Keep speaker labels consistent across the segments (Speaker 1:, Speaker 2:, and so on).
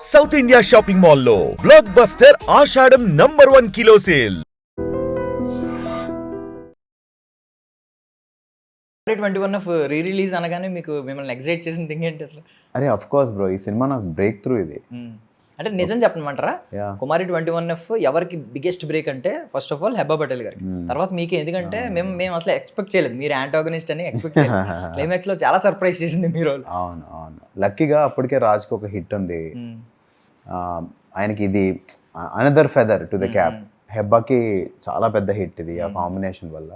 Speaker 1: South India shopping మాల్లో blockbuster Ashadham number one kilo sale
Speaker 2: twenty one of rerelease అనగానే మీకు మిమ్మల్ని excite చేసిన థింగ్ ఏంటి అసలు?
Speaker 3: అరే అఫ్ కోర్స్ బ్రో ఈ సినిమా నాకు బ్రేక్ త్రూ ఇది.
Speaker 2: మ్మ్. అంటే నిజం చెప్పమంటారా? కుమారి ట్వంటీ వన్ ఎఫ్ ఎవరికి బిగ్గెస్ట్ బ్రేక్ అంటే first of all Hebah Patel గారికి.
Speaker 3: మ్మ్.
Speaker 2: తర్వాత మీకే ఎందుకంటే మేము మేము అసలు ఎక్స్పెక్ట్ చేయలేదు. మీరు యాంటాగనిస్ట్ అని ఎక్స్పెక్ట్ చేయలేదు. క్లైమాక్స్లో చాలా సర్ప్రైజ్ చేసింది మీరు
Speaker 3: అవును అవును. లక్కీగా అప్పటికే రాజ్కి ఒక హిట్ ఉంది. ఆ, ఆయనకి ఇది another feather to the cap. హెబ్బాకి చాలా పెద్ద హిట్ ఇది ఆ. కాంబినేషన్ వల్ల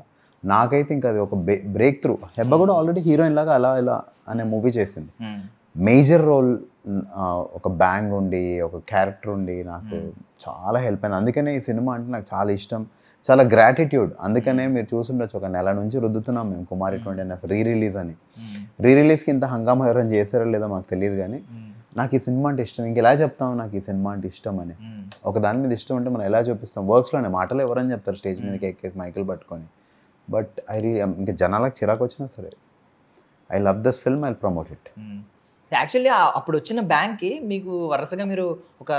Speaker 3: నాకైతే ఇంకా అది ఒక బ్రేక్ త్రూ హెబ్బా కూడా ఆల్రెడీ హీరోయిన్ లాగా అలా ఇలా అనే మూవీ చేసింది. మేజర్ రోల్ ఒక బ్యాంగ్ ఉండి ఒక క్యారెక్టర్ ఉండి నాకు. చాలా హెల్ప్ అయింది అందుకనే ఈ సినిమా అంటే నాకు చాలా ఇష్టం చాలా గ్రాటిట్యూడ్ అందుకనే మీరు చూసుండొచ్చు ఒక నెల నుంచి రుద్దుతున్నాం మేము కుమారి ట్వంటీ రీ రిలీజ్ అని. రీ రిలీజ్కి ఇంత హంగామా ఎవరైనా చేశారో లేదో మాకు తెలియదు కానీ. నాకు ఈ సినిమా అంటే ఇష్టం ఇంక ఎలా చెప్తాం నాకు ఈ సినిమా అంటే ఇష్టం అని. ఒక దాని మీద ఇష్టం అంటే మనం ఎలా చూపిస్తాం? వర్క్స్లోనే మాటలు ఎవరని చెప్తారు స్టేజ్ మీదకి ఎక్కేసి మైకులు పట్టుకొని. బట్ ఐ ఇంకా జనాలకు చిరాకు వచ్చినా సరే I love this film I promote it.
Speaker 2: Actually అప్పుడు వచ్చిన బ్యాంక్కి మీకు వరుసగా మీరు ఒక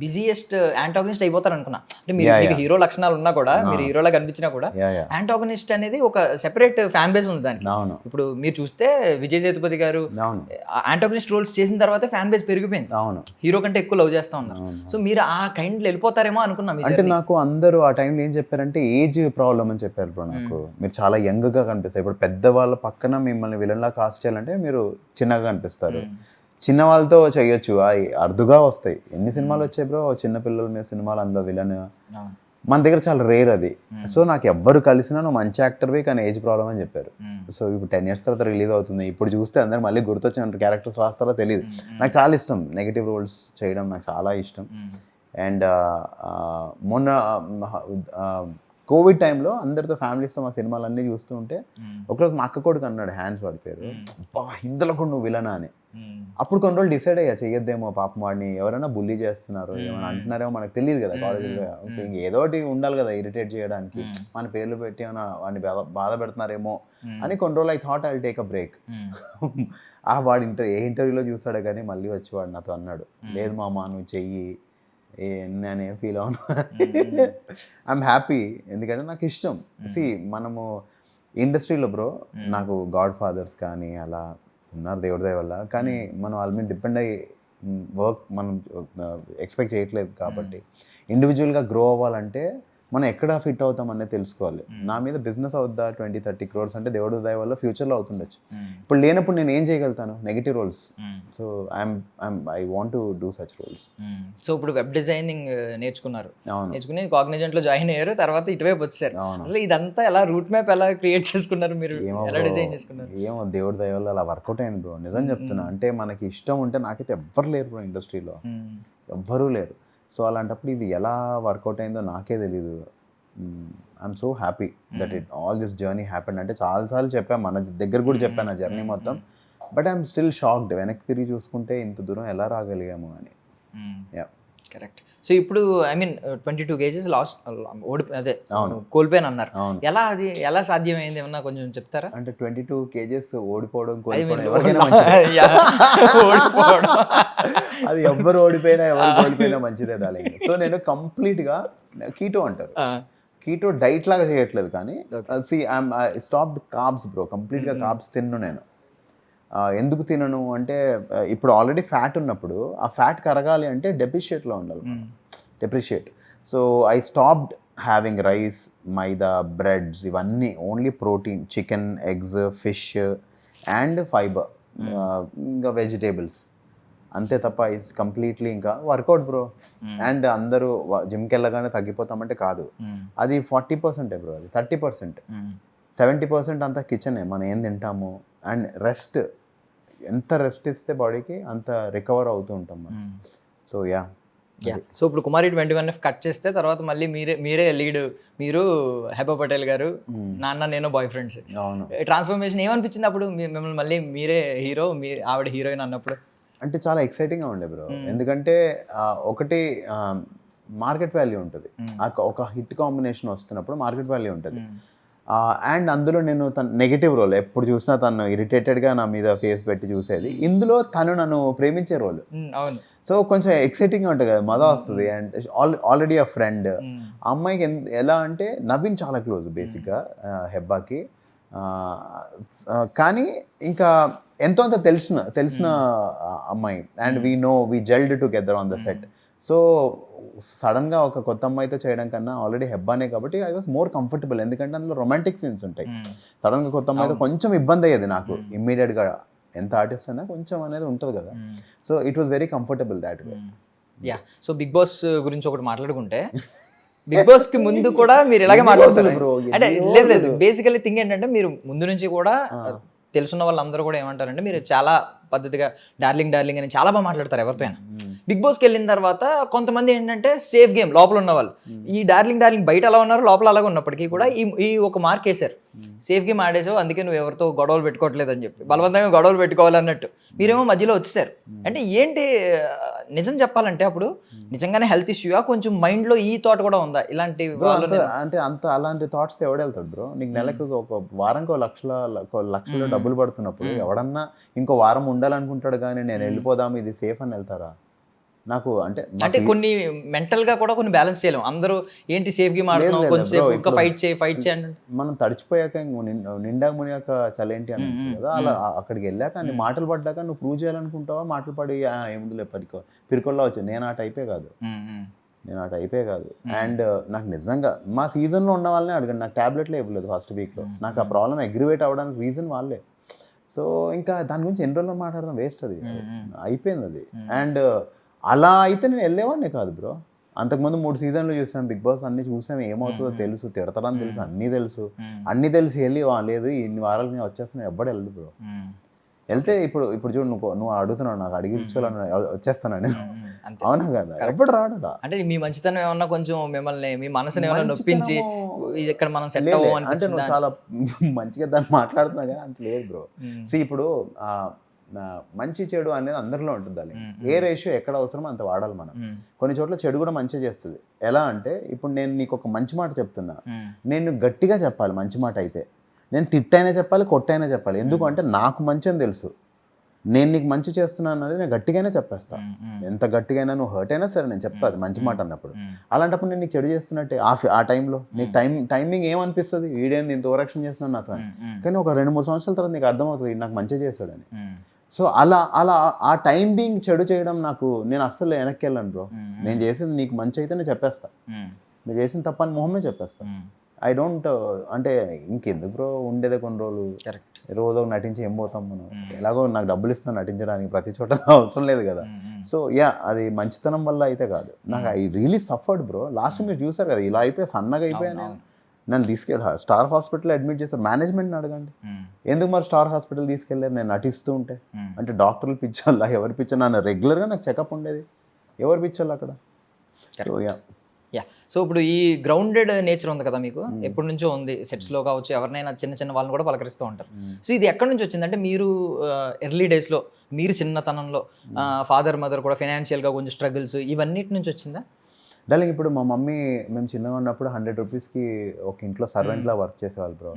Speaker 2: బిజియెస్ట్ యాంటాగనిస్ట్ అయిపోతారు అనుకున్నా అంటే మీరు మీకు. హీరో లక్షణాలు ఉన్నా కూడా. మీరు హీరోలా కనిపించినా కూడా యాంటాగనిస్ట్ అనేది ఒక సెపరేట్ ఫ్యాన్ బేస్ ఉంది దానికి.
Speaker 3: అవును.
Speaker 2: ఇప్పుడు మీరు చూస్తే విజయ్ సేతుపతి గారు
Speaker 3: అవును.
Speaker 2: యాంటాగనిస్ట్ రోల్స్ చేసిన తర్వాత ఫ్యాన్ బేస్ పెరిగిపోయింది.
Speaker 3: అవును.
Speaker 2: హీరో కంటే ఎక్కువ లవ్ చేస్తా ఉన్నారు సో మీరు ఆ కైండ్ వెళ్ళిపోతారేమో అనుకున్నా
Speaker 3: అంటే. నాకు అందరూ ఆ టైంలో ఏం చెప్పారంటే ఏజ్ ప్రాబ్లం అని చెప్పారు బ్రో నాకు. మీరు చాలా యంగ్గా కనిపిస్తారు. ఇప్పుడు పెద్దవాళ్ళ పక్కన మిమ్మల్ని విలన్లా కాస్ట్ చేయాలంటే మీరు చిన్నగా కనిపిస్తారు. చిన్న వాళ్ళతో చేయొచ్చు అవి అరుదుగా వస్తాయి ఎన్ని సినిమాలు వచ్చాయి బ్రో చిన్న పిల్లల మీద సినిమాలు అందరూ విలన్. మన దగ్గర చాలా రేర్ అది. సో నాకు ఎవ్వరు కలిసినా నువ్వు మంచి యాక్టర్వి కానీ ఏజ్ ప్రాబ్లం అని చెప్పారు. సో ఇప్పుడు టెన్ ఇయర్స్ తర్వాత రిలీజ్ అవుతుంది ఇప్పుడు చూస్తే అందరు మళ్ళీ గుర్తొచ్చిన క్యారెక్టర్స్ రాస్తారో తెలియదు. నాకు చాలా ఇష్టం నెగిటివ్ రోల్స్ చేయడం నాకు చాలా ఇష్టం. అండ్ మొన్న కోవిడ్ టైంలో అందరితో ఫ్యామిలీస్తో మా సినిమాలన్నీ చూస్తూ ఉంటే. ఒకరోజు మా అక్క కొడుకు అన్నాడు హ్యాండ్స్ వాడి పేరు
Speaker 2: మ్మ్.
Speaker 3: బా ఇందులో కూడా నువ్వు విలనా అని. అప్పుడు కొన్ని రోజులు డిసైడ్ అయ్యా చెయ్యొద్దేమో పాపం వాడిని ఎవరైనా బుల్లీ చేస్తున్నారు. ఏమైనా అంటున్నారేమో మనకు తెలియదు కదా. కాలేజీలో
Speaker 2: మ్మ్.
Speaker 3: ఏదో ఒకటి ఉండాలి కదా ఇరిటేట్ చేయడానికి. మన పేర్లు పెట్టి ఏమైనా వాడిని బాధ పెడుతున్నారేమో. అని కొన్ని రోజులు I thought I take a break. ఆ వాడు ఇంటర్ ఏ ఇంటర్వ్యూలో చూస్తాడో కానీ మళ్ళీ వచ్చి వాడు నాతో అన్నాడు. లేదు మామ నువ్వు చెయ్యి ఏ నేను ఫీల్ అవును. ఐఎమ్ హ్యాపీ ఎందుకంటే నాకు ఇష్టం సి మనము ఇండస్ట్రీలో బ్రో. నాకు గాడ్ ఫాదర్స్ కానీ అలా ఉన్నారు దేవుడి దయ వల్ల. కానీ మనం వాళ్ళ మీద డిపెండ్ అయ్యి వర్క్ మనం ఎక్స్పెక్ట్ చేయట్లేదు కాబట్టి. ఇండివిజువల్గా గ్రో అవ్వాలంటే మనం ఎక్కడ ఫిట్ అవుతాం అనేది తెలుసుకోవాలి. నా మీద బిజినెస్ అవుద్దా ట్వంటీ థర్టీ క్రోర్స్ అంటే దేవుడి దయ వల్ల ఫ్యూచర్లో అవుతుండొచ్చు. ఇప్పుడు లేనప్పుడు నేను ఏం చేయగలుగుతాను? Negative roles. So I'm I want to do such roles.
Speaker 2: So ఇప్పుడు వెబ్ డిజైనింగ్ నేర్చుకున్నారు.
Speaker 3: అవును.
Speaker 2: నేర్చుకుని కాగ్నిజెంట్లో జాయిన్ అయ్యారు తర్వాత ఇటువైపు వచ్చారు. అసలు ఇదంతా ఎలా రూట్ మ్యాప్ ఎలా క్రియేట్ చేసుకున్నారు మీరు? ఎలా డిజైన్ చేసుకున్నారు?
Speaker 3: ఏమో దేవుడి దయ వల్ల అలా వర్కౌట్ అయింది బ్రో. నిజం చెప్తున్నా
Speaker 2: మ్మ్.
Speaker 3: అంటే మనకి ఇష్టం ఉంటే నాకైతే ఎవ్వరు లేరు బ్రో ఇండస్ట్రీలో.
Speaker 2: మ్మ్.
Speaker 3: ఎవ్వరూ లేరు. సో అలాంటప్పుడు ఇది ఎలా వర్కౌట్ అయిందో నాకే తెలీదు. I'm so happy that it all this journey happen అంటే చాలాసార్లు చెప్పాను మన దగ్గర కూడా చెప్పాను ఆ జర్నీ
Speaker 2: మ్మ్.
Speaker 3: మొత్తం. బట్ ఐఎమ్ స్టిల్ షాక్డ్ వెనక్కి తిరిగి చూసుకుంటే ఇంత దూరం ఎలా రాగలిగాము అని. Yeah.
Speaker 2: కరెక్ట్ సో ఇప్పుడు I mean twenty two kgs lost ఓడి అదే
Speaker 3: అవును.
Speaker 2: కోల్పోయాను అన్నారు.
Speaker 3: అవును.
Speaker 2: ఎలా అది ఎలా సాధ్యమైంది? ఏమన్నా కొంచెం చెప్తారా?
Speaker 3: అంటే ట్వంటీ టూ కేజెస్ ఓడిపోవడం.
Speaker 2: ఓడిపోవడం.
Speaker 3: అది ఎవ్వరు ఓడిపోయినా ఎవరు కోల్పోయినా మంచిదే డాలింగ్ సో నేను కంప్లీట్గా కీటో అంటారు. కీటో డైట్ లాగా చేయట్లేదు కానీ. See I'm stopped carbs bro కంప్లీట్గా. కార్బ్స్ తిన్ను నేను. ఎందుకు తినను అంటే ఇప్పుడు ఆల్రెడీ ఫ్యాట్ ఉన్నప్పుడు ఆ ఫ్యాట్ కరగాలి అంటే డెప్రిషియేట్లో ఉండాలి. Depreciate so I stopped having rice maida breads ఇవన్నీ only protein chicken eggs fish and fibre ఇంకా వెజిటేబుల్స్ అంతే తప్ప ఇస్ కంప్లీట్లీ ఇంకా వర్కౌట్ బ్రో. అండ్ అందరూ జిమ్కి వెళ్ళగానే తగ్గిపోతామంటే కాదు. అది ఫార్టీ పర్సెంటే బ్రో అది థర్టీ పర్సెంట్. సెవెంటీ పర్సెంట్ అంతా కిచెనే మనం ఏం తింటాము? అండ్ రెస్ట్ ఎంత రెస్ట్ ఇస్తే బాడీకి అంత రికవర్ అవుతూ ఉంటాం మనం. సో యా
Speaker 2: సో ఇప్పుడు Kumari twenty one F cut చేస్తే తర్వాత మళ్ళీ మీరే మీరే లీడ్ మీరు హెబా పటేల్ గారు నాన్న నేను బాయ్ ఫ్రెండ్స్
Speaker 3: అవును
Speaker 2: ట్రాన్స్ఫర్మేషన్ ఏమనిపించింది అప్పుడు? మిమ్మల్ని మళ్ళీ మీరే హీరో మీ ఆవిడ హీరోయిన్ అన్నప్పుడు?
Speaker 3: అంటే చాలా ఎక్సైటింగ్గా ఉండే బ్రో
Speaker 2: Mm.
Speaker 3: ఎందుకంటే ఒకటి మార్కెట్ వాల్యూ ఉంటుంది. ఒక హిట్ కాంబినేషన్ వస్తున్నప్పుడు మార్కెట్ వాల్యూ ఉంటుంది. అండ్ అందులో నేను తన నెగిటివ్ రోల్ ఎప్పుడు చూసినా తను ఇరిటేటెడ్గా నా మీద ఫేస్ పెట్టి చూసేది. ఇందులో తను నన్ను ప్రేమించే రోల్
Speaker 2: అవును.
Speaker 3: సో కొంచెం ఎక్సైటింగ్ ఉంటుంది కదా మజా వస్తుంది. అండ్ ఆల్రెడీ ఆ ఫ్రెండ్ అమ్మాయికి ఎలా అంటే నవీన్ చాలా క్లోజ్ బేసిక్గా హెబ్బాకి. కానీ ఇంకా ఎంతో అంత తెలిసిన తెలిసిన అమ్మాయి. And we know we gelled together on the set so సడన్గా ఒక కొత్త అమ్మాయితో చేయడం కన్నా ఆల్రెడీ హెబ్బానే కాబట్టి ఐ వాస్ మోర్ కంఫర్టబుల్. ఎందుకంటే అందులో రొమాంటిక్ సీన్స్ ఉంటాయి. సడన్గా కొత్త అమ్మాయితో కొంచెం ఇబ్బంది అయ్యేది నాకు. ఇమ్మీడియట్గా ఎంత ఆర్టిస్ట్ అయినా కొంచెం అనేది ఉంటుంది కదా. So it was very comfortable that way.
Speaker 2: Ya. So Bigg Boss గురించి ఒకటి మాట్లాడుకుంటే బిగ్ బాస్కి ముందు కూడా మీరు ఇలాగే
Speaker 3: bro?
Speaker 2: అంటే లేదు లేదు.
Speaker 3: రోజులు?
Speaker 2: బేసికలీ థింగ్ ఏంటంటే మీరు ముందు నుంచి కూడా. తెలుసున్న వాళ్ళందరూ కూడా ఏమంటారంటే మీరు చాలా పద్ధతిగా డార్లింగ్ డార్లింగ్ అని చాలా బాగా మాట్లాడతారు ఎవరితో అయినా. బిగ్ బాస్కి వెళ్ళిన తర్వాత కొంతమంది ఏంటంటే సేఫ్ గేమ్ లోపల ఉన్న వాళ్ళు. ఈ డార్లింగ్ డార్లింగ్ బయట అలా ఉన్నారు లోపల అలాగే ఉన్నప్పటికీ కూడా ఈ ఈ ఒక మార్క్ వేశారు. సేఫ్ గేమ్ ఆడేసావు అందుకే నువ్వు ఎవరితో గొడవలు పెట్టుకోవట్లేదు అని చెప్పి. బలవంతంగా గొడవలు పెట్టుకోవాలన్నట్టు. మీరేమో మధ్యలో వచ్చేసారు. అంటే ఏంటి నిజం చెప్పాలంటే అప్పుడు నిజంగానే హెల్త్ ఇష్యూయా? కొంచెం మైండ్లో ఈ థాట్ కూడా ఉందా? ఇలాంటి
Speaker 3: అంటే అంత అలాంటి థాట్స్ ఎవడు వెళ్తాడు బ్రో? నీకు నెలకు ఒక వారంకి లక్షల లక్షలో. డబ్బులు పడుతున్నప్పుడు. ఎవడన్నా ఇంకో వారం ఉండాలనుకుంటాడు కానీ నేను వెళ్ళిపోదాం ఇది సేఫ్ అని వెళ్తారా? నాకు అంటే
Speaker 2: అంటే కొన్ని మెంటల్గా కూడా కొన్ని బ్యాలెన్స్ చేయలేం అందరూ ఏంటి సేఫ్ గేమ్ ఆడుతున్నాం కొంచెం ఇంకా ఫైట్ చేయి ఫైట్ చేయండి
Speaker 3: మనం తడిచిపోయాక నిండా మునిగాక చలేంటి అని కదా అలా అక్కడికి వెళ్ళాక అన్ని. మాటలు పడ్డాక నువ్వు ప్రూవ్ చేయాలనుకుంటావా? మాటలు పడి "ఆ, ఏముందిలే పరికో పిరికొల్లా వచ్చి నేను ఆ టైపే కాదు. నేను ఆ టైపే కాదు. అండ్ నాకు నిజంగా మా సీజన్లో ఉన్న వాళ్ళనే అడగండి. నాకు ట్యాబ్లెట్లే ఇవ్వలేదు ఫస్ట్ వీక్లో. నాకు ఆ ప్రాబ్లం అగ్రివేట్ అవ్వడానికి రీజన్ వాళ్ళే. సో ఇంకా దాని గురించి ఎన్ని రోజులు మాట్లాడదాం? వేస్ట్ అది. అయిపోయింది అది. అండ్ అలా అయితే నేను వెళ్ళేవాడిని కాదు బ్రో. అంతకుముందు మూడు సీజన్లు చూసాం బిగ్ బాస్ అన్ని చూసాం ఏమవుతుందో. తెలుసు తిడతారని తెలుసు. అన్నీ తెలుసు. అన్నీ తెలిసి వెళ్ళి "వా, లేదు ఇన్ని వారాలు నేను వచ్చేస్తాను ఎవ్వడు వెళ్ళదు బ్రో. వెళ్తే ఇప్పుడు ఇప్పుడు చూడు నువ్వు నువ్వు అడుగుతున్నావు నాకు అడిగి ఇచ్చుకోవాలని వచ్చేస్తానని
Speaker 2: అంతే.
Speaker 3: అవునా కదా. ఎప్పుడు రాడడా
Speaker 2: అంటే మీ మంచితనం ఏమన్నా కొంచెం మిమ్మల్ని మీ మనసుని ఏమన్నా నొప్పించి ఇక్కడ మనం సెట్
Speaker 3: అంటే నువ్వు చాలా మంచిగా దాన్ని మాట్లాడుతున్నావు కానీ అంత లేదు బ్రో. సి ఇప్పుడు మంచి చెడు అనేది అందరిలో ఉంటుంది అది. ఏ రేషియో ఎక్కడ అవసరమో అంత వాడాలి మనం. కొన్ని చోట్ల చెడు కూడా మంచిగా చేస్తుంది. ఎలా అంటే ఇప్పుడు నేను నీకు ఒక మంచి మాట చెప్తున్నా. నేను గట్టిగా చెప్పాలి మంచి మాట అయితే. నేను తిట్టైనా చెప్పాలి కొట్టైనా చెప్పాలి. ఎందుకు అంటే నాకు మంచి అని తెలుసు. నేను నీకు మంచి చేస్తున్నాను అనేది నేను గట్టిగానే చెప్పేస్తా. ఎంత గట్టిగా నువ్వు హర్ట్ అయినా సరే నేను చెప్తా అది మంచి మాట అన్నప్పుడు. అలాంటప్పుడు నేను నీకు చెడు చేస్తున్నట్టే ఆ ఆ టైంలో నీకు టైం టైమింగ్ ఏమనిపిస్తుంది? వీడేంది ఇంత ఓరక్షణ చేస్తున్నాను నాతో కానీ ఒక రెండు మూడు సంవత్సరాల తర్వాత నీకు అర్థమవుతుంది "ఈడు నాకు మంచిగా చేశాడని. సో అలా అలా ఆ టైం బీయింగ్ చెడు చేయడం నాకు నేను అస్సలు వెనక్కి వెళ్ళను బ్రో నేను చేసింది నీకు మంచి అయితే నేను చెప్పేస్తా మీరు చేసిన తప్పని మొహమే చెప్పేస్తా. ఐ డోంట్ అంటే ఇంకెందుకు బ్రో ఉండేదే కొన్ని రోజులు.
Speaker 2: కరెక్ట్
Speaker 3: రోజు నటించి ఏం పోతాం మనం. ఎలాగో నాకు డబ్బులు ఇస్తాను నటించడానికి ప్రతి చోట అవసరం లేదు కదా. సో యా అది మంచితనం వల్ల అయితే కాదు. నాకు I really suffered bro last మీరు చూసారు కదా ఇలా అయిపోయి సన్నగా అయిపోయాను నన్ను తీసుకెళ్ళి స్టార్ హాస్పిటల్ అడ్మిట్ చేశారు మేనేజ్మెంట్ని అడగండి. ఎందుకు మరి స్టార్ హాస్పిటల్ తీసుకెళ్ళారు? నేను నటిస్తూ ఉంటే. అంటే డాక్టర్లు పిచ్చోళ్ళ ఎవరు పిచ్చో నన్ను రెగ్యులర్గా నాకు చెకప్ ఉండేది. ఎవరు పిచ్చోళ్ళు అక్కడ? సో యా
Speaker 2: యా సో ఇప్పుడు ఈ గ్రౌండెడ్ నేచర్ ఉంది కదా మీకు? ఎప్పటి నుంచో ఉంది. సెట్స్లో కావచ్చు ఎవరినైనా చిన్న చిన్న వాళ్ళని కూడా పలకరిస్తూ ఉంటారు. సో ఇది ఎక్కడి నుంచి వచ్చింది? అంటే మీరు ఎర్లీ డేస్లో మీరు చిన్నతనంలో ఫాదర్ మదర్ కూడా financial గా కొంచెం స్ట్రగుల్స్ ఇవన్నిటి నుంచి వచ్చిందా?
Speaker 3: డార్లింగ్ ఇప్పుడు మా మమ్మీ మేము చిన్నగా ఉన్నప్పుడు హండ్రెడ్ రూపీస్కి ఒక ఇంట్లో సర్వెంట్లా వర్క్ చేసేవాళ్ళు బ్రో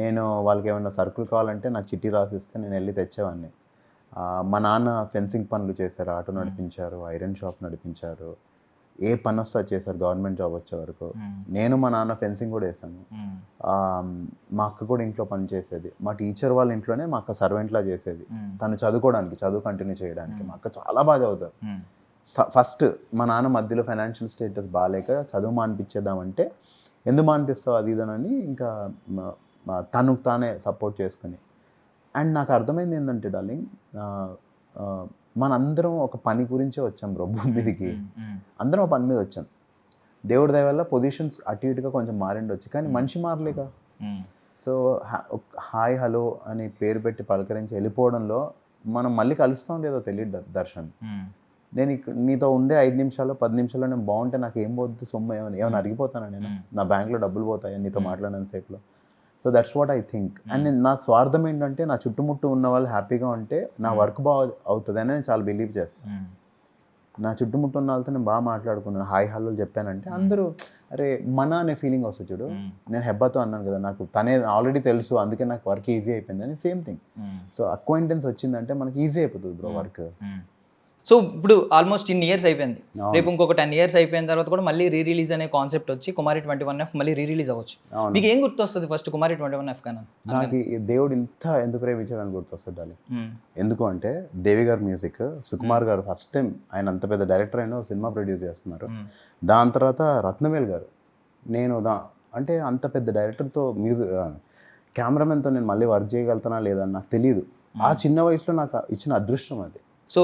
Speaker 3: నేను వాళ్ళకి ఏమైనా సరుకులు కావాలంటే నాకు చిట్టి రాసిస్తే నేను వెళ్ళి తెచ్చేవాడిని. మా నాన్న ఫెన్సింగ్ పనులు చేశారు ఆటో నడిపించారు ఐరన్ షాప్ నడిపించారు. ఏ పని వస్తే చేశారు గవర్నమెంట్ జాబ్ వచ్చే వరకు. నేను మా నాన్న ఫెన్సింగ్ కూడా వేసాను మా అక్క కూడా ఇంట్లో పని చేసేది. మా టీచర్ వాళ్ళ ఇంట్లోనే మా అక్క సర్వెంట్లా చేసేది. తను చదువుకోవడానికి చదువు కంటిన్యూ చేయడానికి. మా అక్క చాలా బాగా చదువుతారు. ఫస్ట్ మా నాన్న మధ్యలో ఫైనాన్షియల్ స్టేటస్ బాగాలేక చదువు మానిపించేద్దామంటే ఎందుకు మానిపిస్తావు అది ఇదనని ఇంకా తనకు తానే సపోర్ట్ చేసుకుని. అండ్ నాకు అర్థమైంది ఏంటంటే డార్లింగ్ మనందరం ఒక పని గురించే వచ్చాం బ్రో భూమి మీదకి. అందరం ఒక పని మీద వచ్చాం. దేవుడి దయ వల్ల పొజిషన్స్ అటు ఇటుగా కొంచెం మారిండొచ్చు కానీ. మనిషి మారలేక. సో హాయ్ హలో అని పేరు పెట్టి పలకరించి వెళ్ళిపోవడంలో మనం మళ్ళీ కలుస్తాం లేదో తెలియదు దర్- దర్శన్. నేను నీతో ఉండే ఐదు నిమిషాలు పది నిమిషాలు నేను బాగుంటే నాకు ఏం పోద్ది సొమ్ము? ఏమైనా ఏమైనా అరిగిపోతానా నేను. నా బ్యాంక్లో డబ్బులు పోతాయి? నీతో. మాట్లాడిన సేపులో. So that's what I think and నేను నా స్వార్థం ఏంటంటే నా చుట్టుముట్టు ఉన్న వాళ్ళు హ్యాపీగా ఉంటే నా. వర్క్ బాగా అవుతుంది అని నేను చాలా బిలీవ్ చేస్తాను నా చుట్టుముట్టు ఉన్న వాళ్ళతో నేను బాగా మాట్లాడుకున్నాను. హాయ్ హలో చెప్పానంటే. అందరూ అరే మన అనే ఫీలింగ్ వస్తుంది చూడు. నేను హెబ్బాతో అన్నాను కదా నాకు తనే ఆల్రెడీ తెలుసు అందుకే నాకు వర్క్ ఈజీ అయిపోయింది అని సేమ్ థింగ్ సో అక్వైంటెన్స్ వచ్చిందంటే మనకి ఈజీ అయిపోతుంది బ్రో వర్క్
Speaker 2: సో ఇప్పుడు ఆల్మోస్ట్ ఇన్ ఇయర్స్ అయిపోయింది. రేపు ఇంకొక టెన్ ఇయర్స్ అయిపోయిన తర్వాత కూడా మళ్ళీ రీ రిలీజ్ అనే కాన్సెప్ట్ వచ్చి కుమారి ట్వంటీ వన్ ఎఫ్ మళ్ళీ రీ రిలీజ్ అవ్వచ్చు మీకు ఏం గుర్తొస్తుంది first Kumari twenty one F కన్నా?
Speaker 3: నాకు దేవుడు ఇంత ఎందుకు ప్రేమించాడని గుర్తొస్తుంది ఎందుకు అంటే దేవి గారి మ్యూజిక్ సుకుమార్ గారు ఫస్ట్ టైం ఆయన అంత పెద్ద డైరెక్టర్ అయినా సినిమా ప్రొడ్యూస్ చేస్తున్నారు. దాని తర్వాత రత్నవేల్ గారు నేను దా అంటే అంత పెద్ద డైరెక్టర్తో మ్యూజిక్ కెమెరామెన్తో నేను మళ్ళీ వర్క్ చేయగలుగుతానా లేదా నాకు తెలియదు ఆ చిన్న వయసులో నాకు ఇచ్చిన అదృష్టం అది.
Speaker 2: సో